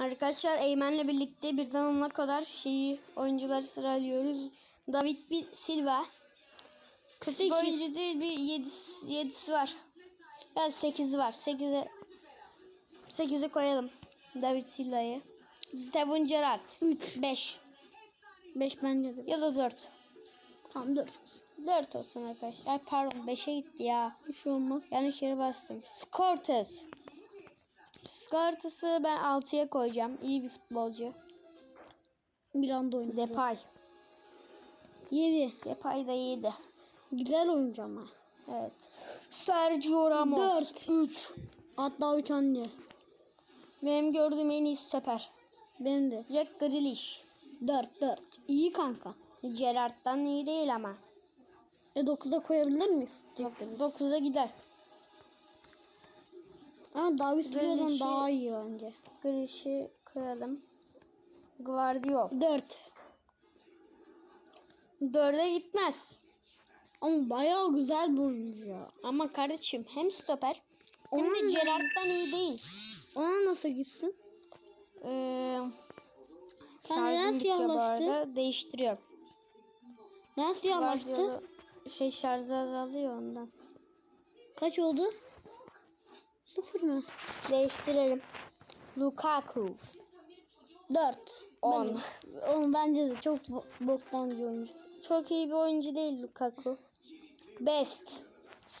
Arkadaşlar Eymen'le birlikte birden ona kadar şeyi oyuncuları sıralıyoruz. David Silva. Kötü bir oyuncu değil bir 7'si, 7'si var. Ya 8'i var. 8'e 8'e koyalım. David Silva'yı. Steven Gerrard 3 5 5 bence de. ya da 4. Tamam 4. 4 olsun arkadaşlar. Pardon 5'e gitti ya. Bir şey olmaz. Yanlış yere bastım. Scortes. Scortes'ı ben 6'ya koyacağım. İyi bir futbolcu. Milan'da oynadı. Depay. 7. Depay da iyiydi. Güzel oyuncu ama. Evet. Sergio Ramos. 4. 3. Hatta 3 anne. Benim gördüğüm en iyi stoper. Benim de. Jack Grealish. 4 4. İyi kanka. Gerrard'dan iyi değil ama. E 9'a koyabilir miyiz? 9'a gider. Ama David Silva'dan daha iyi bence. Grealish'i koyalım. Guardiol. 4. 4'e gitmez. Ama bayağı güzel ya. Ama kardeşim hem stoper hem de Gerrard'dan iyi değil. Ona nasıl gitsin? Ee, Sen neden siyahlaştı? Değiştiriyorum. Neden siyahlaştı? Şey şarjı azalıyor ondan. Kaç oldu? Sıfır mı? Değiştirelim. Lukaku. 4. 10. Oğlum bence de çok bo- boktan bir oyuncu. Çok iyi bir oyuncu değil Lukaku. Best.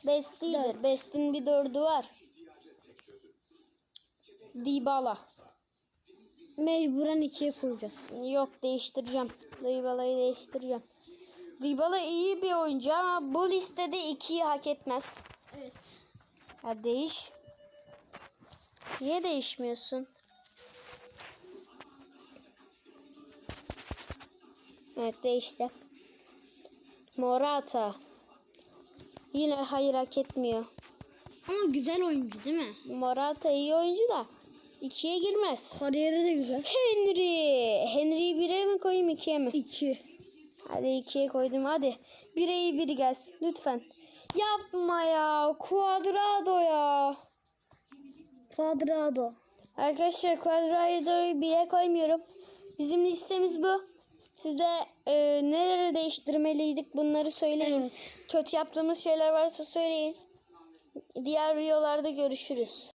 Best. Dört. Best'in bir dördü var. Dybala. Mecburen ikiye koyacağız. Yok değiştireceğim. Dybala'yı değiştireceğim. Dybala iyi bir oyuncu ama bu listede ikiyi hak etmez. Evet. Ha değiş. Niye değişmiyorsun? Evet değişti. Morata. Yine hayır hak etmiyor. Ama güzel oyuncu değil mi? Morata iyi oyuncu da ikiye girmez. Kariyeri de güzel. Henry. Henry'yi bire mi koyayım ikiye mi? 2. Hadi ikiye koydum hadi. Bire iyi biri gelsin lütfen. Yapma ya. Cuadrado ya. Cuadrado. Arkadaşlar Cuadrado'yu bire koymuyorum. Bizim listemiz bu. Size e, neleri değiştirmeliydik bunları söyleyin. Evet. Kötü yaptığımız şeyler varsa söyleyin. Diğer videolarda görüşürüz.